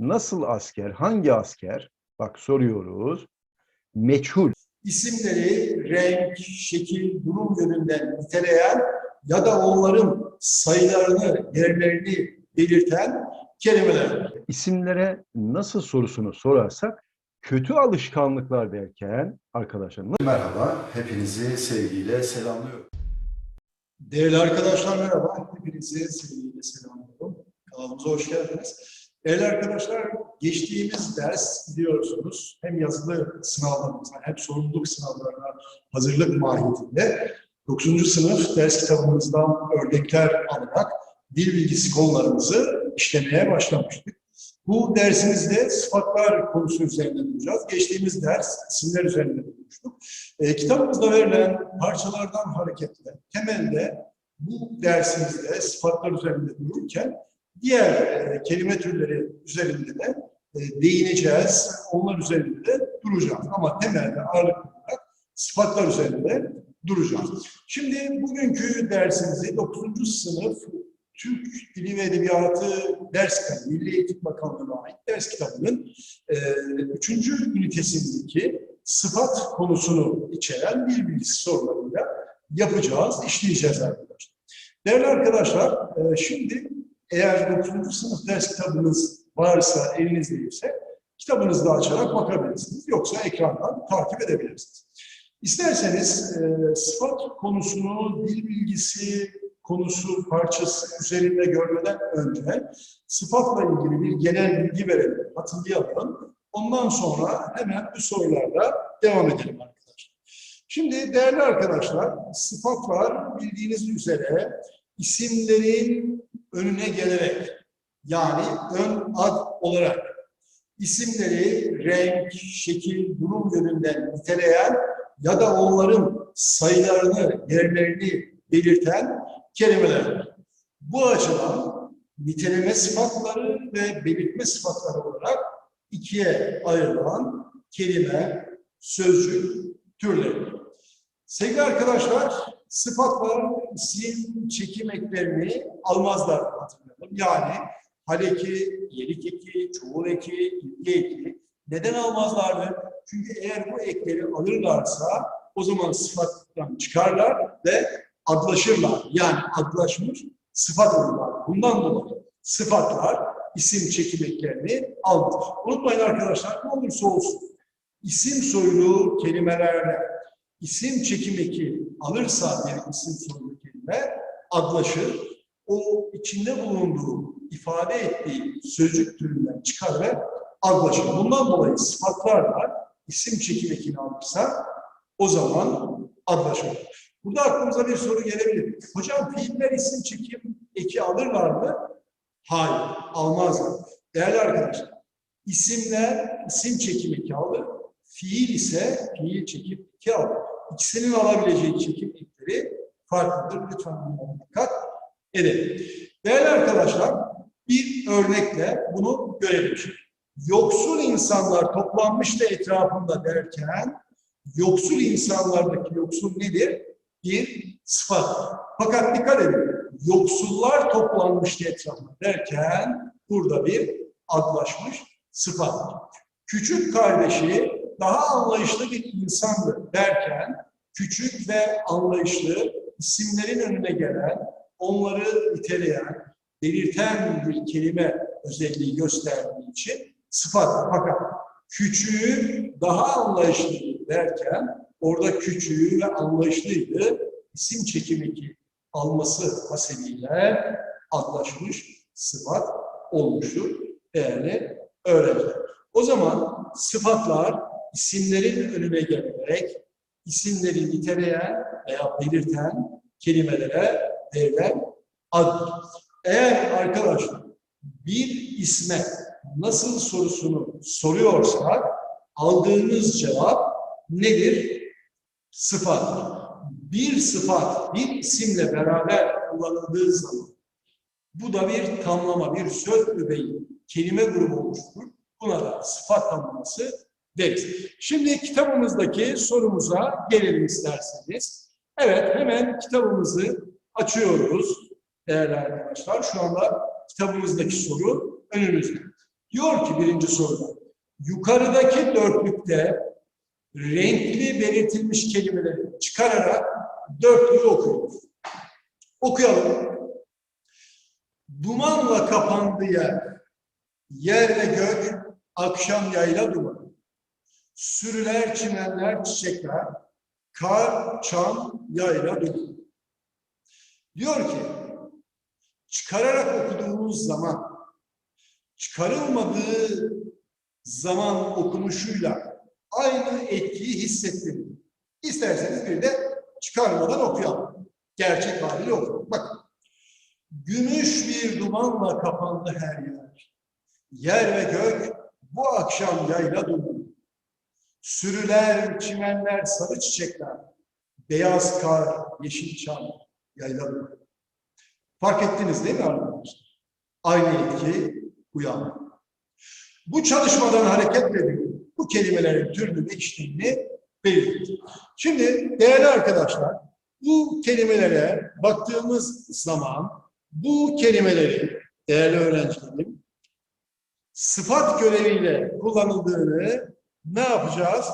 nasıl asker, hangi asker? Bak soruyoruz. Meçhul. isimleri renk, şekil, durum yönünden niteleyen ya da onların sayılarını, yerlerini belirten kelimeler. İsimlere nasıl sorusunu sorarsak kötü alışkanlıklar derken arkadaşlar Merhaba, hepinizi sevgiyle selamlıyorum. Değerli arkadaşlar merhaba. Hepinizi sevgiyle selamlıyorum. Kanalımıza hoş geldiniz. Değerli arkadaşlar, geçtiğimiz ders biliyorsunuz hem yazılı sınavlarımızda hem sorumluluk sınavlarına hazırlık mahiyetinde 9. sınıf ders kitabımızdan örnekler alarak dil bilgisi konularımızı işlemeye başlamıştık. Bu dersimizde sıfatlar konusu üzerinde duracağız. Geçtiğimiz ders isimler üzerinde durmuştuk. E, kitabımızda verilen parçalardan hareketle temelde bu dersimizde sıfatlar üzerinde dururken diğer e, kelime türleri üzerinde de e, değineceğiz. Onlar üzerinde de duracağız. Ama temelde ağırlıklı olarak sıfatlar üzerinde duracağız. Şimdi bugünkü dersimizi 9. sınıf Türk Dili ve Edebiyatı ders kitabı, Milli Eğitim Bakanlığı'na ait ders kitabının e, 3. ünitesindeki sıfat konusunu içeren bir bilgisi sorularıyla yapacağız, işleyeceğiz arkadaşlar. Değerli arkadaşlar, e, şimdi eğer 9. sınıf ders kitabınız varsa, elinizdeyse kitabınızda açarak bakabilirsiniz. Yoksa ekrandan takip edebilirsiniz. İsterseniz e, sıfat konusunu dil bilgisi konusu parçası üzerinde görmeden önce sıfatla ilgili bir genel bilgi verelim, hatırlayalım. Ondan sonra hemen bu sorularla devam edelim arkadaşlar. Şimdi değerli arkadaşlar, sıfatlar bildiğiniz üzere isimlerin önüne gelerek yani ön ad olarak isimleri renk, şekil, durum yönünden niteleyen ya da onların sayılarını, yerlerini belirten kelimeler. Bu açıdan niteleme sıfatları ve belirtme sıfatları olarak ikiye ayrılan kelime, sözcük türleri. Sevgili arkadaşlar, isim çekim eklerini almazlar hatırlayalım. Yani haleki, yelik eki, çoğul eki, ilgi eki. Neden almazlardı? Çünkü eğer bu ekleri alırlarsa o zaman sıfattan çıkarlar ve adlaşırlar. Yani adlaşmış sıfat olurlar. Bundan dolayı sıfatlar isim çekim eklerini alır. Unutmayın arkadaşlar ne olursa olsun isim soylu kelimelerde isim çekim eki alırsa bir isim soylu kelime adlaşır. O içinde bulunduğu, ifade ettiği sözcük türünden çıkar ve adlaşır. Bundan dolayı sıfatlarla isim çekim ekini alırsa o zaman adlaşır. Burada aklımıza bir soru gelebilir. Hocam fiiller isim çekim eki alırlar mı? Hayır, almazlar. Değerli arkadaşlar, isimler isim çekim eki alır, fiil ise fiil çekim eki alır. İkisinin alabileceği çekim ekleri farklıdır. Lütfen bunlara dikkat edelim. Değerli arkadaşlar, bir örnekle bunu görelim. Yoksul insanlar toplanmıştı etrafında derken, yoksul insanlardaki yoksul nedir? Bir sıfat. Fakat dikkat edin, yoksullar toplanmıştı etrafında derken, burada bir adlaşmış sıfat. Küçük kardeşi daha anlayışlı bir insandı derken, küçük ve anlayışlı isimlerin önüne gelen, onları niteleyen, belirten bir kelime özelliği gösterdiği için sıfat. Fakat küçüğü daha anlayışlı derken orada küçüğü ve anlayışlıydı isim çekimi ki alması hasebiyle adlaşmış sıfat olmuştur değerli öğrenciler. O zaman sıfatlar isimlerin önüne gelerek isimleri niteleyen veya belirten kelimelere verilen addır. Eğer arkadaşlar bir isme nasıl sorusunu soruyorsak aldığımız cevap nedir? Sıfat. Bir sıfat bir isimle beraber kullanıldığı zaman bu da bir tamlama, bir söz öbeği, kelime grubu oluşturur. Buna da sıfat tamlaması deriz. Şimdi kitabımızdaki sorumuza gelelim isterseniz. Evet, hemen kitabımızı açıyoruz değerli arkadaşlar. Şu anda kitabımızdaki soru önümüzde. Diyor ki birinci soruda, yukarıdaki dörtlükte renkli belirtilmiş kelimeleri çıkararak dörtlüğü okuyunuz. Okuyalım. Dumanla kapandı yer, yer ve gök, akşam yayla duman. Sürüler, çimenler, çiçekler, kar, çam, yayla duman. Diyor ki, çıkararak okuduğumuz zaman, çıkarılmadığı zaman okunuşuyla aynı etkiyi hissettirir. İsterseniz bir de çıkarmadan okuyalım. Gerçek haliyle okuyalım. Bakın. Gümüş bir dumanla kapandı her yer. Yer ve gök bu akşam yayla duman. Sürüler, çimenler, sarı çiçekler, beyaz kar, yeşil çam, yayla duman. Fark ettiniz değil mi arkadaşlar? Aynı etki uyandı. Bu çalışmadan hareketle bu kelimelerin türünü ve içtiğini belirttik. Şimdi değerli arkadaşlar, bu kelimelere baktığımız zaman bu kelimeleri değerli öğrencilerim sıfat göreviyle kullanıldığını ne yapacağız?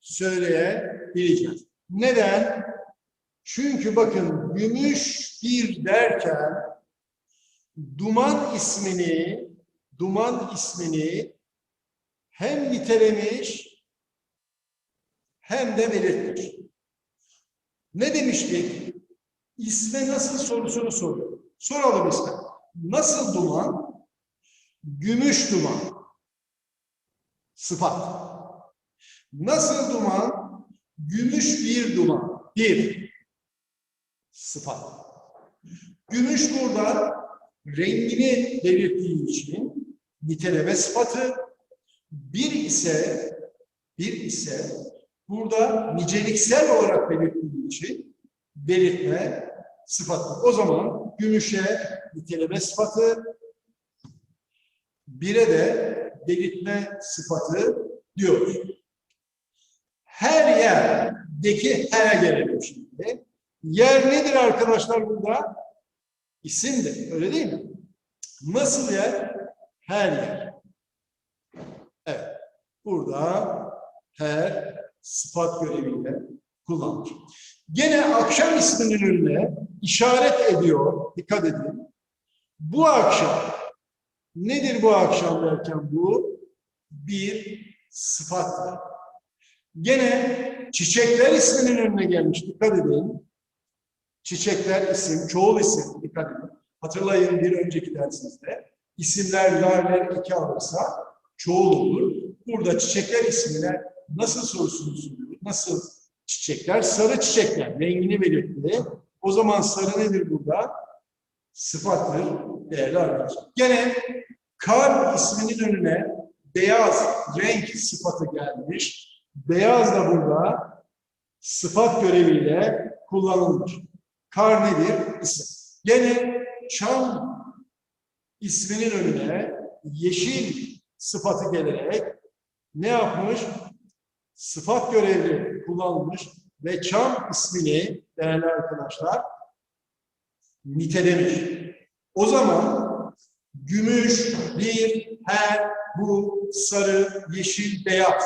Söyleyebileceğiz. Neden? Çünkü bakın gümüş bir derken duman ismini duman ismini hem nitelemiş hem de belirtmiş. Ne demiştik? İsme nasıl sorusunu soruyor. Soralım isme. Nasıl duman? Gümüş duman. Sıfat. Nasıl duman? Gümüş bir duman. Bir. Sıfat. Gümüş burada rengini belirttiği için niteleme sıfatı bir ise bir ise burada niceliksel olarak belirttiği için belirtme sıfatı. O zaman gümüşe niteleme sıfatı bire de belirtme sıfatı diyoruz. Her yerdeki her'e gelelim şimdi. Yer nedir arkadaşlar burada? İsimdir. Öyle değil mi? Nasıl yer? Her yer. Evet. Burada her sıfat göreviyle kullanılır. Gene akşam isminin önüne işaret ediyor. Dikkat edin. Bu akşam nedir bu akşam derken bu bir sıfattır. Gene çiçekler isminin önüne gelmiş. Dikkat edin. Çiçekler isim, çoğul isim. Dikkat edin. Hatırlayın bir önceki dersimizde. İsimler, larler iki alırsa çoğul olur. Burada çiçekler ismine nasıl sorusunu soruyoruz? Nasıl çiçekler? Sarı çiçekler. Rengini belirtti. O zaman sarı nedir burada? Sıfattır değerli arkadaşlar. Gene kar isminin önüne beyaz renk sıfatı gelmiş. Beyaz da burada sıfat göreviyle kullanılmış. Kar nedir? İsim. Gene çam isminin önüne yeşil sıfatı gelerek ne yapmış? Sıfat görevli kullanılmış ve çam ismini değerli arkadaşlar nitelemiş. O zaman gümüş, bir, her, bu, sarı, yeşil, beyaz.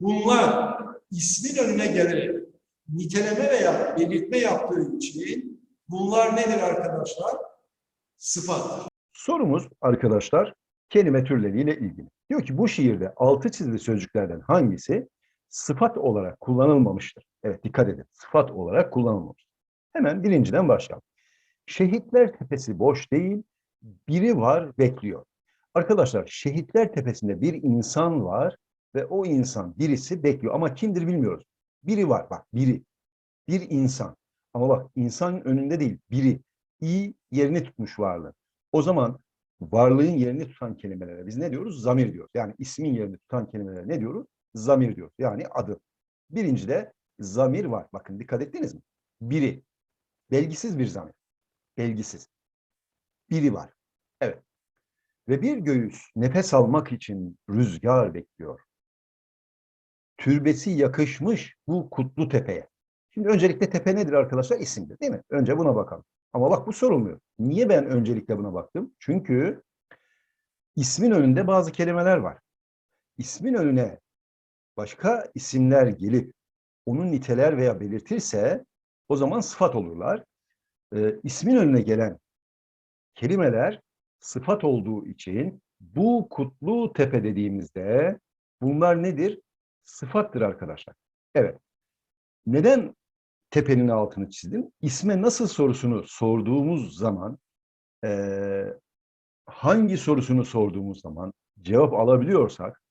Bunlar ismin önüne gelerek niteleme veya belirtme yaptığı için bunlar nedir arkadaşlar? Sıfattır. Sorumuz arkadaşlar kelime türleriyle ilgili. Diyor ki bu şiirde altı çizili sözcüklerden hangisi sıfat olarak kullanılmamıştır? Evet dikkat edin. Sıfat olarak kullanılmamıştır. Hemen birinciden başlayalım. Şehitler tepesi boş değil, biri var bekliyor. Arkadaşlar şehitler tepesinde bir insan var ve o insan birisi bekliyor ama kimdir bilmiyoruz. Biri var bak biri. Bir insan. Ama bak insanın önünde değil biri. İ yerini tutmuş varlığı. O zaman varlığın yerini tutan kelimelere biz ne diyoruz? Zamir diyoruz. Yani ismin yerini tutan kelimelere ne diyoruz? Zamir diyoruz. Yani adı. Birincide zamir var. Bakın dikkat ettiniz mi? Biri. Belgisiz bir zamir. Belgisiz. Biri var. Evet. Ve bir göğüs nefes almak için rüzgar bekliyor. Türbesi yakışmış bu kutlu tepeye. Şimdi öncelikle tepe nedir arkadaşlar? İsimdir değil mi? Önce buna bakalım. Ama bak bu sorulmuyor. Niye ben öncelikle buna baktım? Çünkü ismin önünde bazı kelimeler var. İsmin önüne başka isimler gelip onu niteler veya belirtirse o zaman sıfat olurlar. Ee, ismin önüne gelen kelimeler sıfat olduğu için bu kutlu tepe dediğimizde bunlar nedir? Sıfattır arkadaşlar. Evet. Neden tepenin altını çizdim? İsme nasıl sorusunu sorduğumuz zaman eee, hangi sorusunu sorduğumuz zaman cevap alabiliyorsak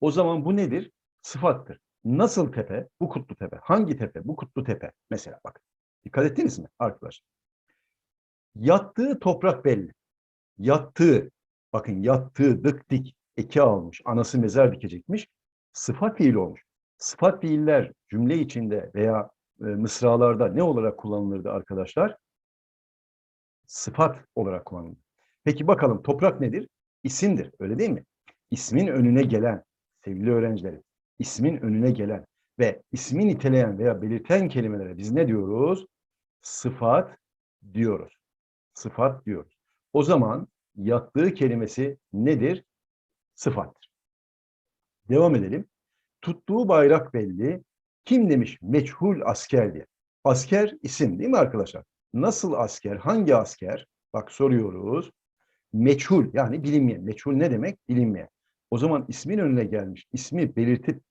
o zaman bu nedir? Sıfattır. Nasıl tepe? Bu kutlu tepe. Hangi tepe? Bu kutlu tepe. Mesela bak. Dikkat ettiniz mi arkadaşlar? Yattığı toprak belli. Yattığı, bakın yattığı dık dik eki almış. Anası mezar dikecekmiş. Sıfat fiili olmuş. Sıfat fiiller cümle içinde veya e, mısralarda ne olarak kullanılırdı arkadaşlar? Sıfat olarak kullanılır. Peki bakalım toprak nedir? İsimdir, öyle değil mi? İsmin önüne gelen, sevgili öğrencilerim, ismin önüne gelen ve ismi niteleyen veya belirten kelimelere biz ne diyoruz? Sıfat diyoruz. Sıfat diyoruz. O zaman yattığı kelimesi nedir? Sıfattır. Devam edelim. Tuttuğu bayrak belli. Kim demiş meçhul asker diye. Asker isim değil mi arkadaşlar? Nasıl asker? Hangi asker? Bak soruyoruz. Meçhul yani bilinmeyen. Meçhul ne demek? Bilinmeyen. O zaman ismin önüne gelmiş, ismi belirtip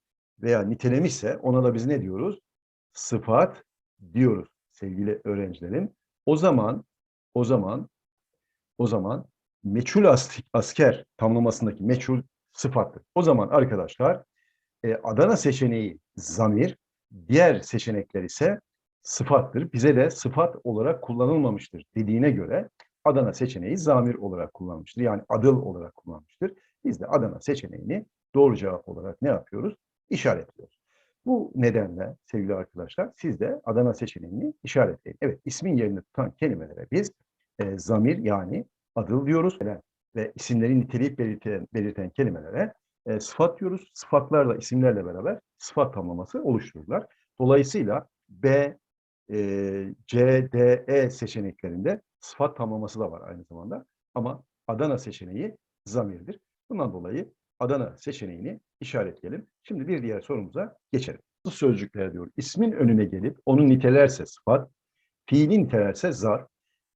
veya nitelemişse ona da biz ne diyoruz? Sıfat diyoruz sevgili öğrencilerim. O zaman o zaman o zaman meçhul as- asker tamlamasındaki meçhul sıfattır. O zaman arkadaşlar e, Adana seçeneği zamir, diğer seçenekler ise sıfattır. Bize de sıfat olarak kullanılmamıştır dediğine göre Adana seçeneği zamir olarak kullanmıştır. Yani adıl olarak kullanmıştır. Biz de Adana seçeneğini doğru cevap olarak ne yapıyoruz? İşaretliyoruz. Bu nedenle sevgili arkadaşlar siz de Adana seçeneğini işaretleyin. Evet ismin yerini tutan kelimelere biz e, zamir yani adıl diyoruz ve isimleri niteleyip belirten, belirten kelimelere e, sıfat diyoruz. Sıfatlarla isimlerle beraber sıfat tamlaması oluştururlar. Dolayısıyla B, e, C, D, E seçeneklerinde sıfat tamlaması da var aynı zamanda. Ama Adana seçeneği zamirdir. Bundan dolayı Adana seçeneğini işaretleyelim. Şimdi bir diğer sorumuza geçelim. Bu sözcükler diyor. İsmin önüne gelip onu nitelerse sıfat, fiili nitelerse zar,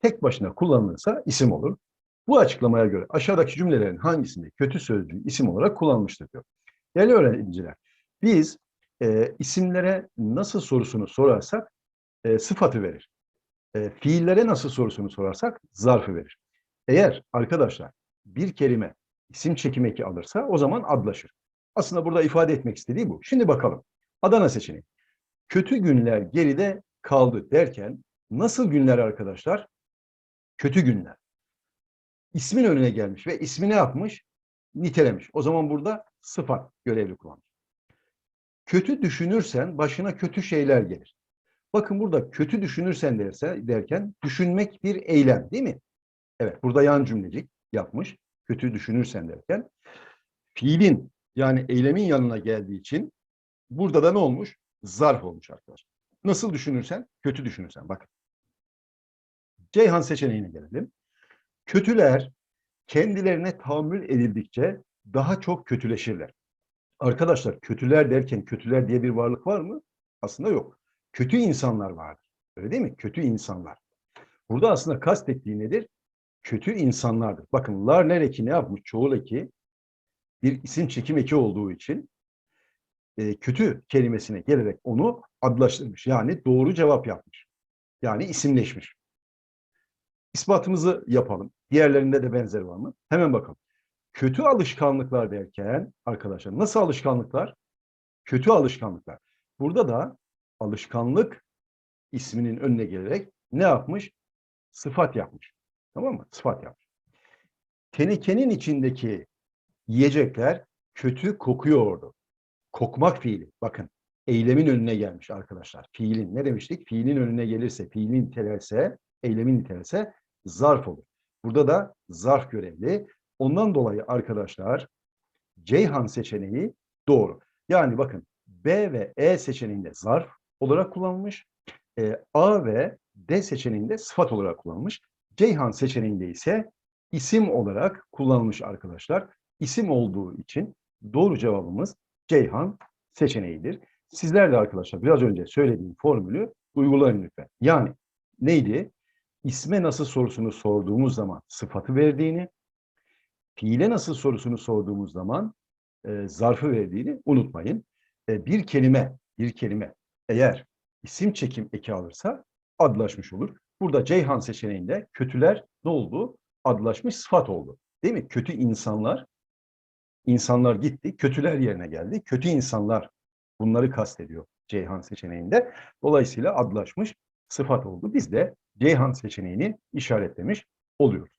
tek başına kullanılırsa isim olur. Bu açıklamaya göre aşağıdaki cümlelerin hangisinde kötü sözcüğü isim olarak kullanılmıştır diyor. Değerli öğrenciler, biz e, isimlere nasıl sorusunu sorarsak e, sıfatı verir. E, fiillere nasıl sorusunu sorarsak zarfı verir. Eğer arkadaşlar bir kelime isim çekim eki alırsa o zaman adlaşır. Aslında burada ifade etmek istediği bu. Şimdi bakalım. Adana seçeneği. Kötü günler geride kaldı derken nasıl günler arkadaşlar? Kötü günler. İsmin önüne gelmiş ve ismi ne yapmış? Nitelemiş. O zaman burada sıfat görevli kullanmış. Kötü düşünürsen başına kötü şeyler gelir. Bakın burada kötü düşünürsen derse derken düşünmek bir eylem değil mi? Evet burada yan cümlecik yapmış. Kötü düşünürsen derken fiilin yani eylemin yanına geldiği için burada da ne olmuş? Zarf olmuş arkadaşlar. Nasıl düşünürsen? Kötü düşünürsen. Bakın. Ceyhan seçeneğine gelelim. Kötüler kendilerine tahammül edildikçe daha çok kötüleşirler. Arkadaşlar kötüler derken kötüler diye bir varlık var mı? Aslında yok. Kötü insanlar vardır. Öyle değil mi? Kötü insanlar. Burada aslında kastettiği nedir? Kötü insanlardır. Bakın Larner eki ne yapmış? Çoğul eki bir isim çekim eki olduğu için e, kötü kelimesine gelerek onu adlaştırmış. Yani doğru cevap yapmış. Yani isimleşmiş. İspatımızı yapalım. Diğerlerinde de benzer var mı? Hemen bakalım. Kötü alışkanlıklar derken arkadaşlar nasıl alışkanlıklar? Kötü alışkanlıklar. Burada da alışkanlık isminin önüne gelerek ne yapmış? Sıfat yapmış. Tamam mı? Sıfat yapmış. Tenekenin içindeki yiyecekler kötü kokuyordu. Kokmak fiili. Bakın eylemin önüne gelmiş arkadaşlar. Fiilin ne demiştik? Fiilin önüne gelirse, fiilin nitelerse, eylemin nitelerse zarf olur. Burada da zarf görevli. Ondan dolayı arkadaşlar Ceyhan seçeneği doğru. Yani bakın B ve E seçeneğinde zarf olarak kullanılmış. E, A ve D seçeneğinde sıfat olarak kullanılmış. Ceyhan seçeneğinde ise isim olarak kullanılmış arkadaşlar. İsim olduğu için doğru cevabımız Ceyhan seçeneğidir. Sizler de arkadaşlar biraz önce söylediğim formülü uygulayın lütfen. Yani neydi? İsme nasıl sorusunu sorduğumuz zaman sıfatı verdiğini, fiile nasıl sorusunu sorduğumuz zaman e, zarfı verdiğini unutmayın. E, bir kelime, bir kelime eğer isim çekim eki alırsa adlaşmış olur. Burada Ceyhan seçeneğinde kötüler ne oldu? Adlaşmış sıfat oldu. Değil mi? Kötü insanlar, insanlar gitti, kötüler yerine geldi. Kötü insanlar bunları kastediyor Ceyhan seçeneğinde. Dolayısıyla adlaşmış sıfat oldu. Biz de Ceyhan seçeneğini işaretlemiş oluyoruz.